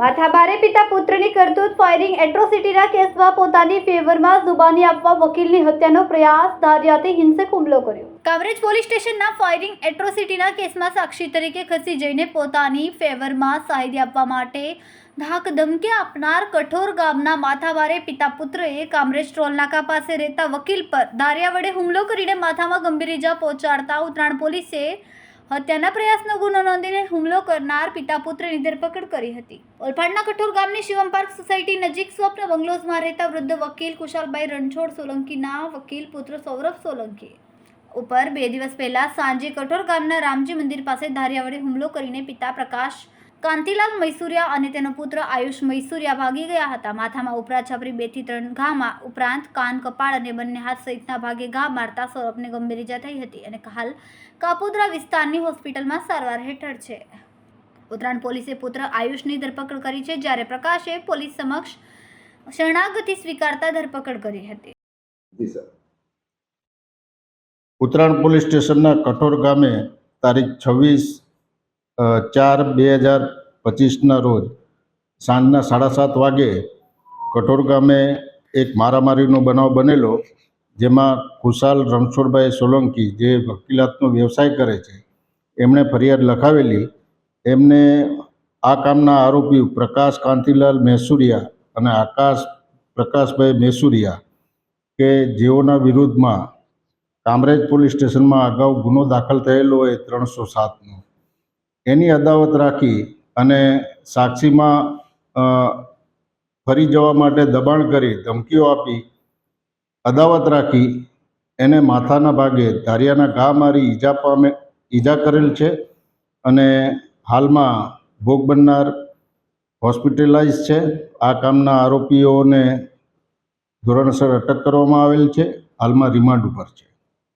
માથાભારે પિતા પુત્રની કરતૂત ફાયરિંગ એટ્રોસિટીના કેસમાં પોતાની ફેવરમાં જુબાની આપવા વકીલની હત્યાનો પ્રયાસ ધાર્યાથી હિંસક હુમલો કર્યો. કાવરેજ પોલીસ સ્ટેશનના ફાયરિંગ એટ્રોસિટીના કેસમાં સાક્ષી તરીકે ખસી જઈને પોતાની ફેવરમાં સાહિત્ય આપવા માટે ધાક ધમકી આપનાર કઠોર ગામના માથાભારે પિતા પુત્રએ કામરેજ ટોલ નાકા પાસે રહેતા વકીલ પર ધારિયા વડે હુમલો કરીને માથામાં ગંભીર ઇજા પહોંચાડતા ઉત્તરાયણ પોલીસે હત્યાના પ્રયાસનો ગુનો નોંધીને હુમલો કરનાર પિતા પુત્રની ધરપકડ કરી હતી. ઓલપાડના કઠોર ગામની શિવમ પાર્ક સોસાયટી નજીક સ્વપ્ન બંગલોઝમાં રહેતા વૃદ્ધ વકીલ કુશાલભાઈ રણછોડ સોલંકીના વકીલ પુત્ર સૌરભ સોલંકી ઉપર બે દિવસ પહેલા સાંજે કઠોર ગામના રામજી મંદિર પાસે ધારિયા વડે હુમલો કરીને પિતા પ્રકાશ કાંતિલાલ મૈસુરિયા અને તેનો પુત્ર આયુષ મૈસુરિયા ભાગી ગયા હતા. માથામાં ઉપરા છપરી બેથી ત્રણ ઘામાં ઉપરાંત કાન, કપાળ અને બંને હાથ સહિતના ભાગે ઘા મારતા સૌરભને ગંભીર ઇજા થઈ હતી અને હાલ કાપોદ્રા વિસ્તારની હોસ્પિટલમાં સારવાર હેઠળ છે. ઉત્તરાયણ પોલીસે પુત્ર આયુષની ધરપકડ કરી છે જ્યારે પ્રકાશે પોલીસ સમક્ષ શરણાગતિ સ્વીકારતા ધરપકડ કરી હતી. ઉત્તરાયણ પોલીસ સ્ટેશનના કઠોર ગામે તારીખ છવ્વીસ ચાર બે હજાર પચીસના રોજ સાંજના સાડા સાત વાગે કઠોર ગામે એક મારામારીનો બનાવ બનેલો, જેમાં ખુશાલ રણછોડભાઈ સોલંકી જે વકીલાતનો વ્યવસાય કરે છે, એમણે ફરિયાદ લખાવેલી. એમને આ કામના આરોપી પ્રકાશ કાંતિલાલ મૈસુરિયા અને આકાશ પ્રકાશભાઈ મૈસુરિયા કે જેઓના વિરુદ્ધમાં કામરેજ પોલીસ સ્ટેશનમાં અગાઉ ગુનો દાખલ થયેલો હોય ત્રણસો સાતનો. એની અદાવત રાખી અને સાક્ષીમાં ફરી જવા માટે દબાણ કરી ધમકીઓ આપી, અદાવત રાખી, એને માથાના ભાગે ધારિયાના ઘા મારી ઈજા પામે, ઈજા કરેલ છે અને હાલમાં ભોગ બનનાર હોસ્પિટલાઇઝ છે. આ કામના આરોપીઓને ધોરણસર અટક કરવામાં આવેલ છે. હાલમાં રિમાન્ડ ઉપર છે.